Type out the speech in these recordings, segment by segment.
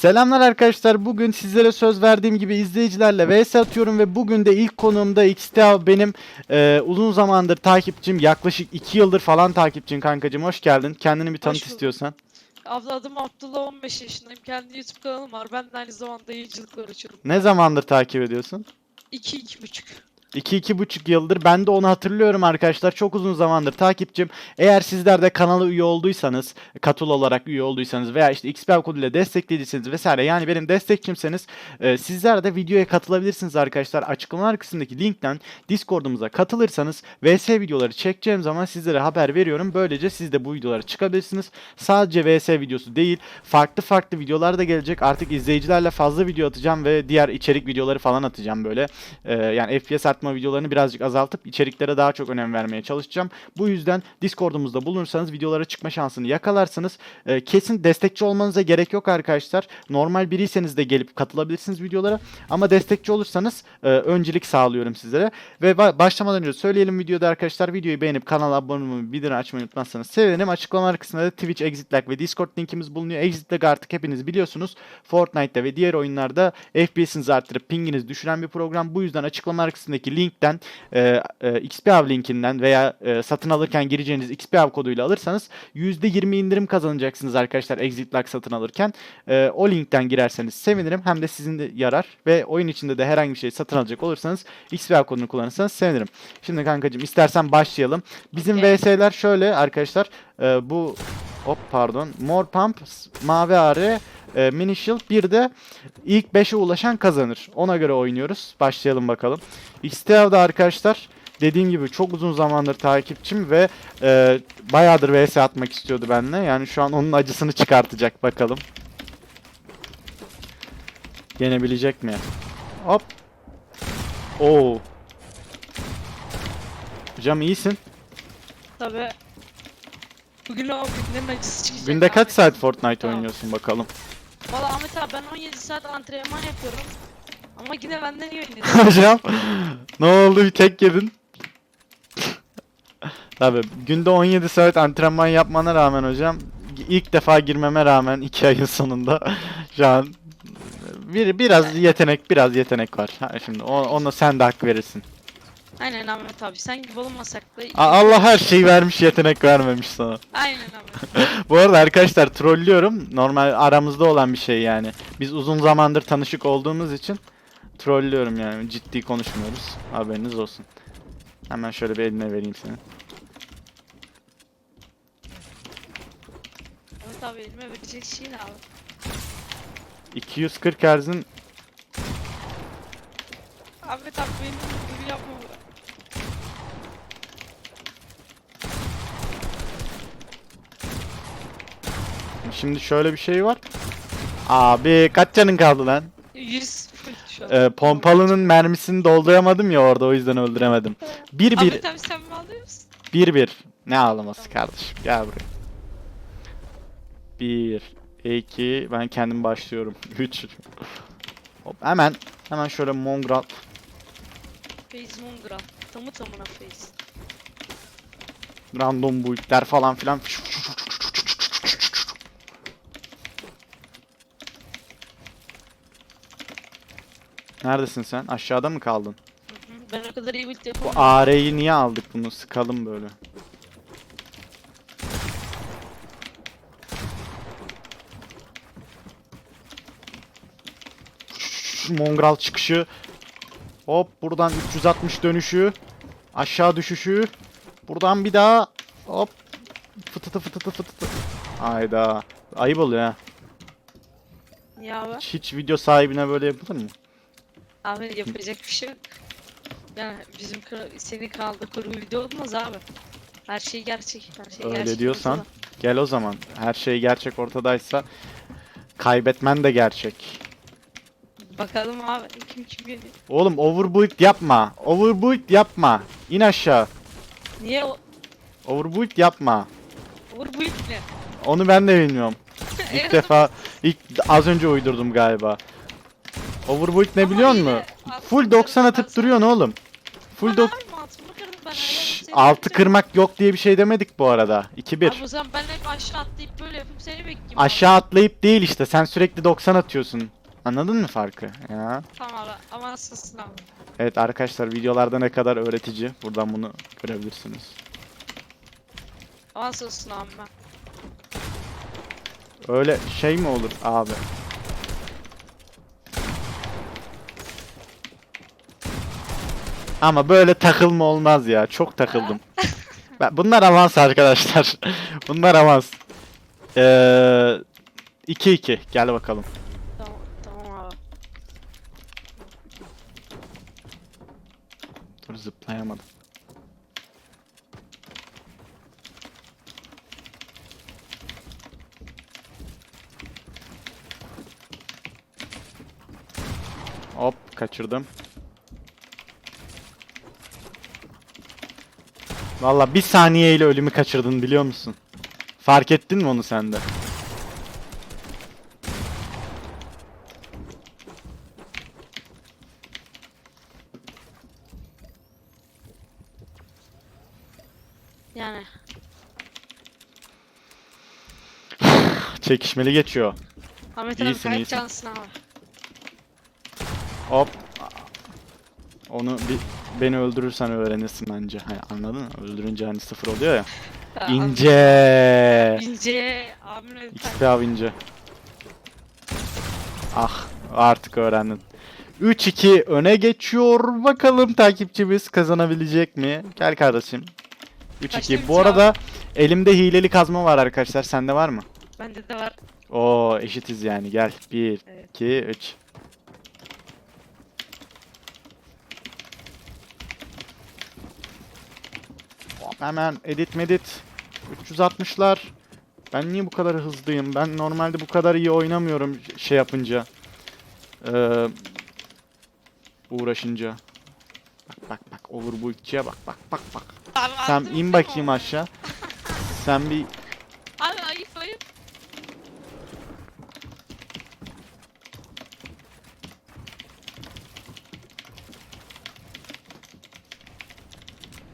Selamlar arkadaşlar. Bugün sizlere söz verdiğim gibi izleyicilerle vs atıyorum ve bugün de ilk konuğumda XT abi benim e, uzun zamandır takipçim. Yaklaşık 2 yıldır falan takipçim kankacım. Hoş geldin. Kendini bir tanıt bulduk. istiyorsan. Abla adım Abdullah 15 yaşındayım. Kendi YouTube kanalım var. Ben de aynı zamanda yayıncılıkla uğraşıyorum. Ne zamandır takip ediyorsun? 2-2,5. 2-2,5 yıldır. Ben de onu hatırlıyorum arkadaşlar. Çok uzun zamandır takipçim. Eğer sizler de kanala üye olduysanız, katıl olarak üye olduysanız veya işte XP koduyla desteklediyseniz vesaire yani benim destekçimseniz e, sizler de videoya katılabilirsiniz arkadaşlar. Açıklamalar kısmındaki linkten Discord'umuza katılırsanız VS videoları çekeceğim zaman sizlere haber veriyorum. Böylece siz de bu videolara çıkabilirsiniz. Sadece VS videosu değil, farklı farklı videolar da gelecek. Artık izleyicilerle fazla video atacağım ve diğer içerik videoları falan atacağım böyle. Ee, yani FPS artma videolarını birazcık azaltıp içeriklere daha çok önem vermeye çalışacağım. Bu yüzden Discord'umuzda bulunursanız videolara çıkma şansını yakalarsınız. Ee, kesin destekçi olmanıza gerek yok arkadaşlar. Normal biriyseniz de gelip katılabilirsiniz videolara. Ama destekçi olursanız e, öncelik sağlıyorum sizlere. Ve ba- başlamadan önce söyleyelim videoda arkadaşlar. Videoyu beğenip kanala abone olmayı, bildirim açmayı unutmazsanız sevinirim. Açıklamalar kısmında da Twitch, Exit Lag ve Discord linkimiz bulunuyor. Exit Lag artık hepiniz biliyorsunuz. Fortnite'da ve diğer oyunlarda FPS'inizi arttırıp pinginizi düşüren bir program. Bu yüzden açıklamalar kısmındaki linkten e, e, XP Av linkinden veya e, satın alırken gireceğiniz XP Av koduyla alırsanız %20 indirim kazanacaksınız arkadaşlar Exit Lag satın alırken. E, o linkten girerseniz sevinirim. Hem de sizin de yarar ve oyun içinde de herhangi bir şey satın alacak olursanız XP Av kodunu kullanırsanız sevinirim. Şimdi kankacığım istersen başlayalım. Bizim Okey. VS'ler şöyle arkadaşlar. e, bu hop pardon. Mor Pump, Mavi AR, e, Mini Shield bir de ilk 5'e ulaşan kazanır. Ona göre oynuyoruz. Başlayalım bakalım. XTA'da arkadaşlar dediğim gibi çok uzun zamandır takipçim ve e, bayağıdır VS atmak istiyordu benimle. Yani şu an onun acısını çıkartacak bakalım. Yenebilecek mi? Hop. Oo. Hocam iyisin. Tabi. Bugün o günlerin acısı çıkacak. Günde kaç Ahmet. saat Fortnite Tamam. oynuyorsun bakalım. Valla Ahmet abi ben 17 saat antrenman yapıyorum. Ama yine benden iyi oynuyorsun. Hocam ne oldu bir tek yedin? Tabii günde 17 saat antrenman yapmana rağmen hocam ilk defa girmeme rağmen 2 ayın sonunda şu an bir biraz yetenek biraz yetenek var. Ha, şimdi ona sen de hak verirsin. Aynen Ahmet abi sen gibi olmasak da. A- Allah her şeyi vermiş yetenek vermemiş sana. Aynen Ahmet. Bu arada arkadaşlar trollüyorum. Normal aramızda olan bir şey yani. Biz uzun zamandır tanışık olduğumuz için trollüyorum yani. Ciddi konuşmuyoruz. Haberiniz olsun. Hemen şöyle bir eline vereyim seni. Ahmet abi elime verecek şey ne abi? 240 Hz'in Ahmet abi benim gibi yapma şimdi şöyle bir şey var. Abi kaç canın kaldı lan? 100 full şu an. Ee, pompalının mermisini dolduramadım ya orada o yüzden öldüremedim. 1 1 Ahmet abi sen mi alıyorsun? 1 1. Ne ağlaması kardeşim? Gel buraya. 1 2 ben kendim başlıyorum. 3 Hop hemen hemen şöyle mongrel Face Mongra. Tamı tamına face. random build'ler falan filan. Neredesin sen? Aşağıda mı kaldın? Ben o kadar iyi build Bu yapamıyorum. AR'yi niye aldık bunu? Sıkalım böyle. Şu Mongral çıkışı. Hop buradan 360 dönüşü. Aşağı düşüşü. Buradan bir daha. Hop. Fıtıtı fıtıtı fıtıtı. Hayda. Ayıp oluyor ha. Abi? Hiç, hiç video sahibine böyle yapılır mı? Abi yapacak bir şey yok. Yani bizim senin kanalda kuru video olmaz abi. Her şey gerçek. Her şey Öyle gerçek diyorsan ortada. gel o zaman. Her şey gerçek ortadaysa kaybetmen de gerçek. Bakalım abi kim kim geliyor. Oğlum overbuild yapma. Overbuild yapma. İn aşağı. Niye o? Overbuild yapma. Vur bu ip ne? Onu ben de bilmiyorum. İlk defa ilk az önce uydurdum galiba. Overbuild ne biliyor musun? Full bakarım 90 ben atıp duruyorsun oğlum. Full dok Şşş, seni Altı kırmak yok diye bir şey demedik bu arada. 2-1. Abi o zaman ben hep aşağı atlayıp böyle yapıp seni bekleyeyim. Aşağı atlayıp değil işte. Sen sürekli 90 atıyorsun. Anladın mı farkı? Ya. Tamam abi ama nasılsın abi? Evet arkadaşlar videolarda ne kadar öğretici. Buradan bunu görebilirsiniz. Ama nasılsın abi ben? Öyle şey mi olur abi? Ama böyle takılma olmaz ya. Çok takıldım. Bunlar avans arkadaşlar. Bunlar avans. Ee, 2-2. Gel bakalım. Tamam, tamam abi. Dur zıplayamadım. Hop kaçırdım. Valla bir saniyeyle ölümü kaçırdın biliyor musun? Fark ettin mi onu sen de? Yani Çekişmeli geçiyor. Ahmet abi İyisin, kayıp iyisin. cansın abi. Hop. Onu bir beni öldürürsen öğrenirsin bence. Hani anladın mı? Öldürünce hani sıfır oluyor ya. İnce. İnce. XP av ince. Ah artık öğrendin. 3-2 öne geçiyor. Bakalım takipçimiz kazanabilecek mi? Gel kardeşim. Kaçta 3-2. Bu arada elimde hileli kazma var arkadaşlar. Sende var mı? Bende de var. Oo eşitiz yani. Gel. 1 Evet. 2 3. Hemen edit medit. 360'lar. Ben niye bu kadar hızlıyım? Ben normalde bu kadar iyi oynamıyorum şey yapınca. Ee, uğraşınca. Bak bak bak ikçiye bak bak bak bak. Sen in bakayım aşağı. Sen bir Abi ayıp ayıp.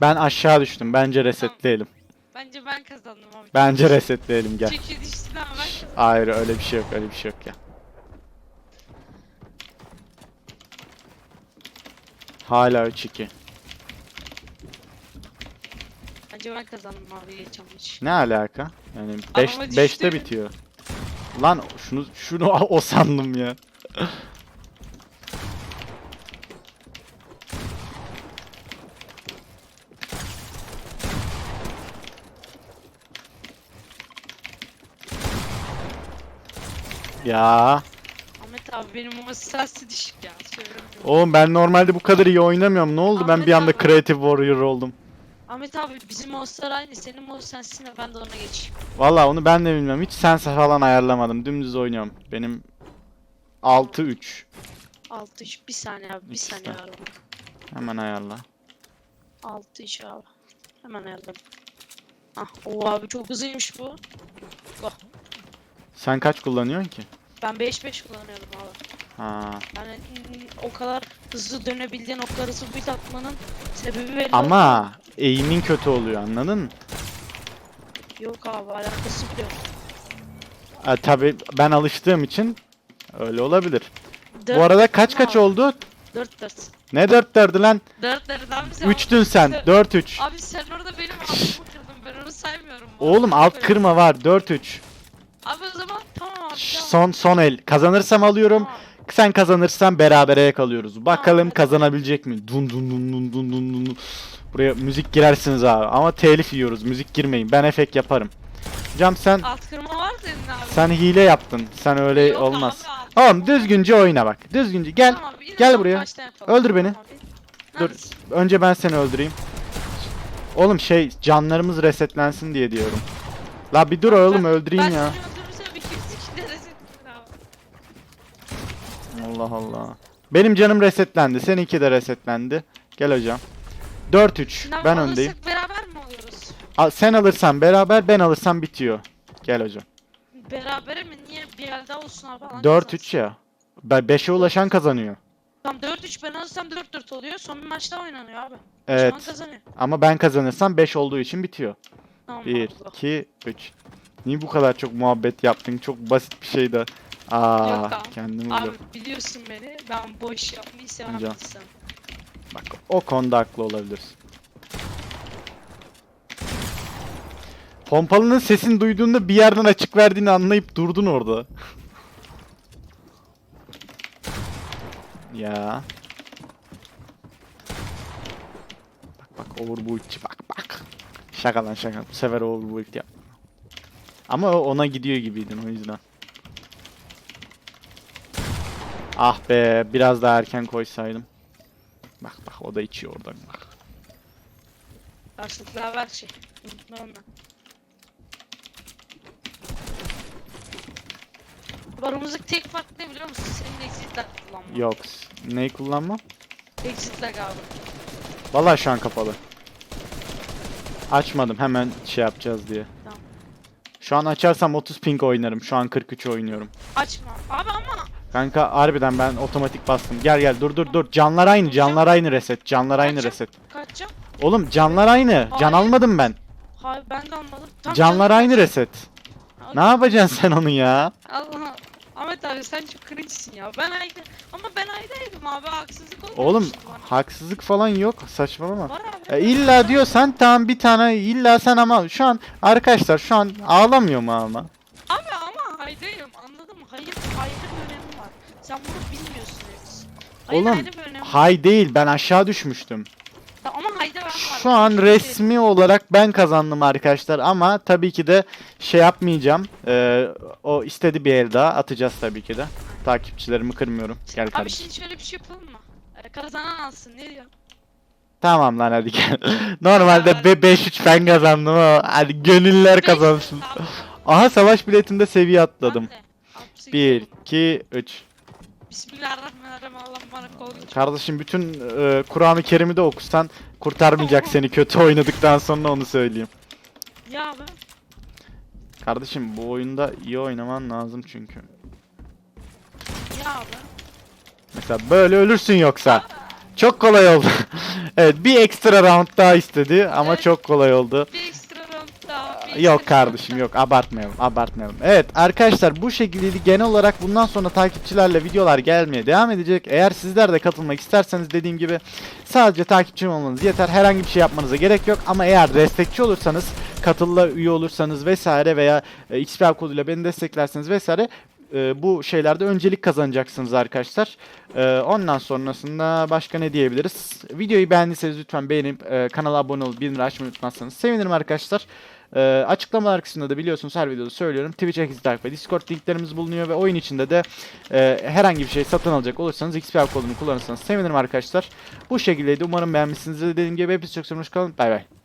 Ben aşağı düştüm. Bence resetleyelim. Bence ben kazandım abi. Bence resetleyelim gel. Çünkü düştün ama ben kazandım. Hayır öyle bir şey yok öyle bir şey yok ya. Hala 3-2. Bence ben kazandım abi maç. Ne alaka? Yani 5 Adama 5'te düştü. bitiyor. Lan şunu şunu o sandım ya. Ya Ahmet abi benim o sensi düşük ya. Oğlum ben normalde bu kadar iyi oynamıyorum. Ne oldu? Ben Ahmet bir anda abi. Creative Warrior oldum. Ahmet abi bizim monster aynı. Senin monster sensin de ben de ona geçeyim. Valla onu ben de bilmiyorum. Hiç sense falan ayarlamadım. Dümdüz oynuyorum. Benim 6-3. 6 3 bir saniye abi bir saniye abi. Hemen ayarla. 6 3 abi. Hemen ayarladım. Ah o abi çok hızlıymış bu. Sen kaç kullanıyorsun ki? Ben 5 5 kullanıyorum abi. Ha. Yani mm, o kadar hızlı dönebildiğin o kadar hızlı build atmanın sebebi belli Ama eğimin kötü oluyor anladın mı? Yok abi alakası bile yok. Ha, tabii ben alıştığım için öyle olabilir. Dört- Bu arada kaç kaç Ama- oldu? 4 4. Ne 4 4'ü lan? 4 4'den bize 3'tün sen. 4 3. Abi sen orada benim altımı kırdın ben onu saymıyorum. Oğlum alt kırma var. 4 3. Abi o zaman Son son el. Kazanırsam alıyorum. Sen kazanırsan berabere kalıyoruz. Bakalım hadi. kazanabilecek mi? Dun dun dun dun dun dun dun. Buraya müzik girersiniz abi. Ama telif yiyoruz. Müzik girmeyin. Ben efekt yaparım. Cam sen Alt kırma var senin abi. sen hile yaptın. Sen öyle Yok olmaz. abi, Oğlum düzgünce oyna bak. Düzgünce gel. Tamam yine gel buraya. baştan yapalım. Öldür beni. Tamam. Dur. Neredesin? Önce ben seni öldüreyim. Oğlum şey canlarımız resetlensin diye diyorum. La bir dur oğlum öldüreyim ben ya. seni öldürürsem ikimiz ikileriz ettin abi. Allah Allah. Benim canım resetlendi. Seninki de resetlendi. Gel hocam. 4-3. Şimdi abi Ben alırsak öndeyim. beraber mi oluyoruz? Al, sen alırsan beraber ben alırsam bitiyor. Gel hocam. Berabere mi? Niye bir elde olsun abi? alan 4-3 kazansın. ya. 5'e ulaşan kazanıyor. Tamam 4-3 ben alırsam 4-4 oluyor. Son bir maçta oynanıyor abi. Evet. Kazanıyor. Ama ben kazanırsam 5 olduğu için bitiyor. Tamam 1, abi. 2, 3. Niye bu kadar çok muhabbet yaptın? Çok basit bir şeydi. Aa, Yok kendimi Abi biliyorum. biliyorsun beni. Ben boş yapmayı seven bir insanım. Bak o konuda haklı olabilirsin. Pompalının sesini duyduğunda bir yerden açık verdiğini anlayıp durdun orada. ya. Bak bak overbuild'ci bak bak. Şaka lan şaka. Bu sefer overbuild yap. Ama o ona gidiyor gibiydin o yüzden. Ah be biraz daha erken koysaydım. Bak bak o da içiyor oradan bak. Karşılıklı haber şey. Onu. Aramızdaki tek fark ne biliyor musun? Senin exit lag kullanman. Yok. Neyi kullanma? Exit lag abi. Vallahi şu an kapalı. Açmadım hemen şey yapacağız diye. Tamam. Şu an açarsam 30 ping oynarım. Şu an 43 oynuyorum. Açma. Kanka harbiden ben otomatik bastım. Gel gel dur dur dur. Canlar aynı. Canlar aynı reset. Canlar aynı Kaçacağım. reset. kaçacağım. Oğlum canlar aynı. Can Hayır. almadım ben. Hayır ben de anladım. Tam Canlar aynı reset. Ne yapacaksın sen onu ya? Allah. Ahmet abi sen çok cringe'sin ya. Ben ayrı ama ben ayrıydım abi haksızlık olmuyor. Oğlum haksızlık falan yok. Saçmalama. Var abi. E, illa diyorsan tamam bir tane illa sen ama şu an arkadaşlar şu an ağlamıyor mu ama? Abi ama haydayım anladın mı? Hayır Sen bunu bilmiyorsun. Hayır Oğlum. Hay değil ben aşağı düşmüştüm. Ama hayda ben. Şu an Çünkü- resmi olarak ben kazandım arkadaşlar ama tabii ki de şey yapmayacağım. Ee, o istedi bir el daha atacağız tabii ki de. Takipçilerimi kırmıyorum. Gel Abi kardeşim. şimdi şöyle bir şey yapalım mı? Ee, kazanan alsın ne diyor? Tamam lan hadi gel. Normalde be 5-3 ben kazandım ama hadi gönüller kazansın. Aha savaş biletinde seviye atladım. Hadi. Hapsi 1 gidelim. 2 3. Bismillahirrahmanirrahim Allah bana kol. Kardeşim bütün e, Kur'an-ı Kerim'i de okusan kurtarmayacak seni kötü oynadıktan sonra onu söyleyeyim. Ya abi. Kardeşim bu oyunda iyi oynaman lazım çünkü. Ya abi. Mesela böyle ölürsün yoksa. Çok kolay oldu. evet bir ekstra round daha istedi ama Evet. çok kolay oldu. Bir Yok kardeşim yok abartmayalım abartmayalım. Evet arkadaşlar bu şekilde genel olarak bundan sonra takipçilerle videolar gelmeye devam edecek. Eğer sizler de katılmak isterseniz dediğim gibi sadece takipçim olmanız yeter. Herhangi bir şey yapmanıza gerek yok ama eğer destekçi olursanız katılla üye olursanız vesaire veya e, XP koduyla beni desteklerseniz vesaire e, bu şeylerde öncelik kazanacaksınız arkadaşlar. E, ondan sonrasında başka ne diyebiliriz? Videoyu beğendiyseniz lütfen beğenip e, kanala abone olup bildirim açmayı unutmazsanız sevinirim arkadaşlar. E, açıklamalar kısmında da biliyorsunuz her videoda söylüyorum. Twitch, X, Dark ve Discord linklerimiz bulunuyor ve oyun içinde de e, herhangi bir şey satın alacak olursanız XP kodunu kullanırsanız sevinirim arkadaşlar. Bu şekildeydi. Umarım beğenmişsinizdir. Dediğim gibi hepiniz çok sevmiş kalın. Bay bay.